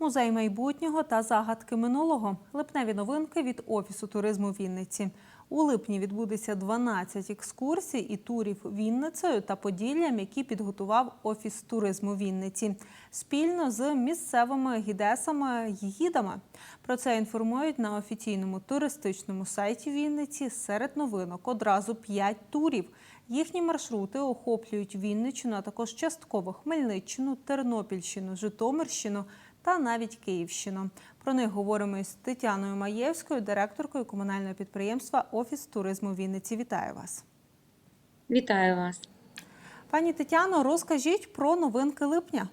музей майбутнього та загадки минулого. Липневі новинки від офісу туризму Вінниці. У липні відбудеться 12 екскурсій і турів Вінницею та Поділлям, які підготував офіс туризму Вінниці спільно з місцевими гідесами й гідами. Про це інформують на офіційному туристичному сайті Вінниці. Серед новинок одразу 5 турів. Їхні маршрути охоплюють Вінниччину, а також частково Хмельниччину, Тернопільщину, Житомирщину та навіть Київщину. Про них говоримо із Тетяною Маєвською, директоркою комунального підприємства Офіс туризму Вінниці. Вітаю вас. Вітаю вас. Пані Тетяно, розкажіть про новинки липня.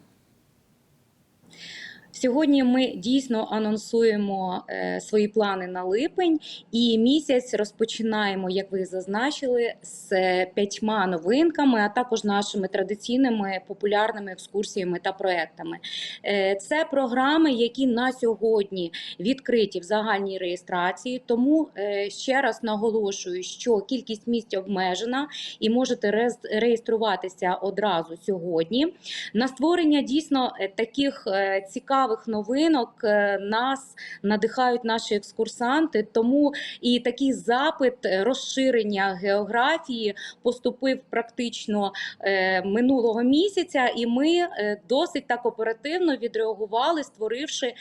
Сьогодні ми дійсно анонсуємо е, свої плани на липень, і місяць розпочинаємо, як ви зазначили, з е, п'ятьма новинками, а також нашими традиційними популярними екскурсіями та проектами. Е, Це програми, які на сьогодні відкриті в загальній реєстрації. Тому ще раз наголошую, що кількість місць обмежена і можете реєструватися одразу сьогодні. На створення дійсно таких е, цікавих новинок е, нас надихають наші екскурсанти. Тому і такий запит е, розширення географії поступив практично е, минулого місяця, і ми досить так оперативно відреагували, створивши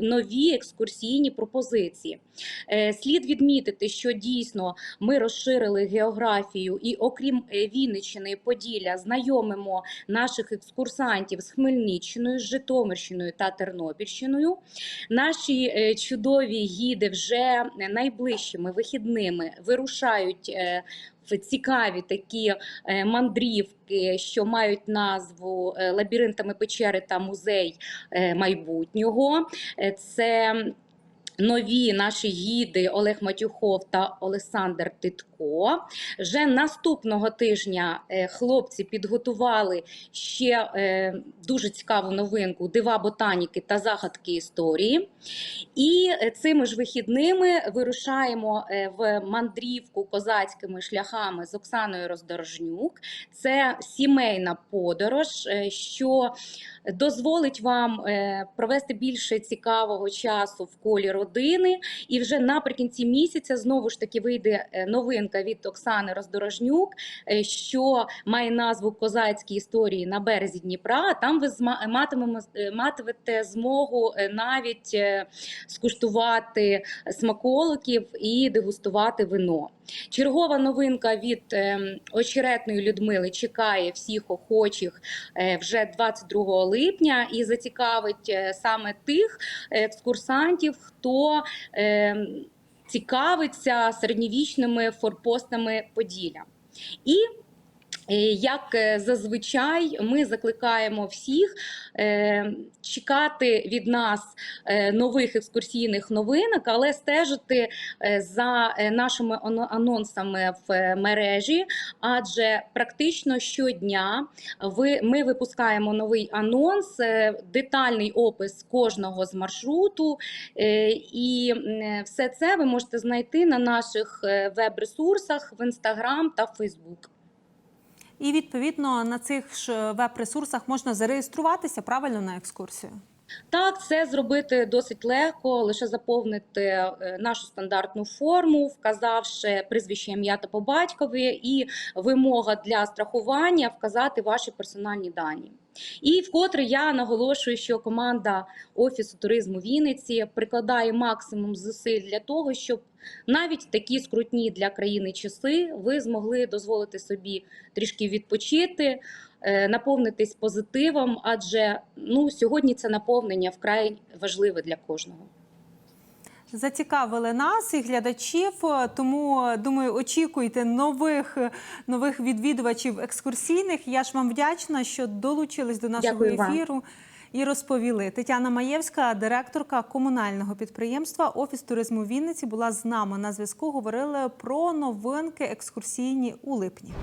нові екскурсійні пропозиції. Слід відмітити, що дійсно ми розширили географію, і окрім Вінниччини і Поділля, знайомимо наших екскурсантів з Хмельниччиною, з Житомирщиною та Тернопільщиною. Наші е, чудові гіди вже найближчими вихідними вирушають. е, В цікаві такі е, мандрівки, що мають назву лабіринтами печери та музей майбутнього. Це нові наші гіди Олег Матюхов та Олександр Титко. Вже наступного тижня е, хлопці підготували ще е, дуже цікаву новинку Дива ботаніки та загадки історії. І е, цими ж вихідними вирушаємо в мандрівку козацькими шляхами з Оксаною Роздорожнюк. Це сімейна подорож, що дозволить вам е, провести більше цікавого часу в колі родини. І вже наприкінці місяця знову ж таки вийде е, новинка від Оксани Роздорожнюк, е, що має назву Козацькі історії на березі Дніпра. Там ви матимете змогу навіть скуштувати смаколиків і дегустувати вино. Чергова новинка від ем, очеретної Людмили чекає всіх охочих е, вже 22 липня і зацікавить е, саме тих екскурсантів, хто ем, цікавиться середньовічними форпостами Поділля. І як е, зазвичай, ми закликаємо всіх е, чекати від нас е, нових екскурсійних новинок, але стежити за нашими анонсами в мережі, адже практично щодня ми випускаємо новий анонс, детальний опис кожного з маршруту, і все це ви можете знайти на наших веб-ресурсах в Instagram та Facebook. І відповідно на цих ж веб-ресурсах можна зареєструватися правильно на екскурсію. Так, це зробити досить легко, лише заповнити е, нашу стандартну форму, вказавши прізвище ім'я та по батькові, і вимога для страхування вказати ваші персональні дані. І вкотре я наголошую, що команда Офісу туризму Вінниці прикладає максимум зусиль для того, щоб навіть такі скрутні для країни часи ви змогли дозволити собі трішки відпочити, е, наповнитись позитивом, адже ну сьогодні це наповнення вкрай важливе для кожного. Зацікавили нас і глядачів, тому думаю, очікуйте нових нових відвідувачів екскурсійних. Я ж вам вдячна, що долучились до нашого Дякую вам. ефіру і розповіли. Тетяна Маєвська, директорка комунального підприємства Офіс туризму Вінниці, була з нами на зв'язку. Говорили про новинки екскурсійні у липні.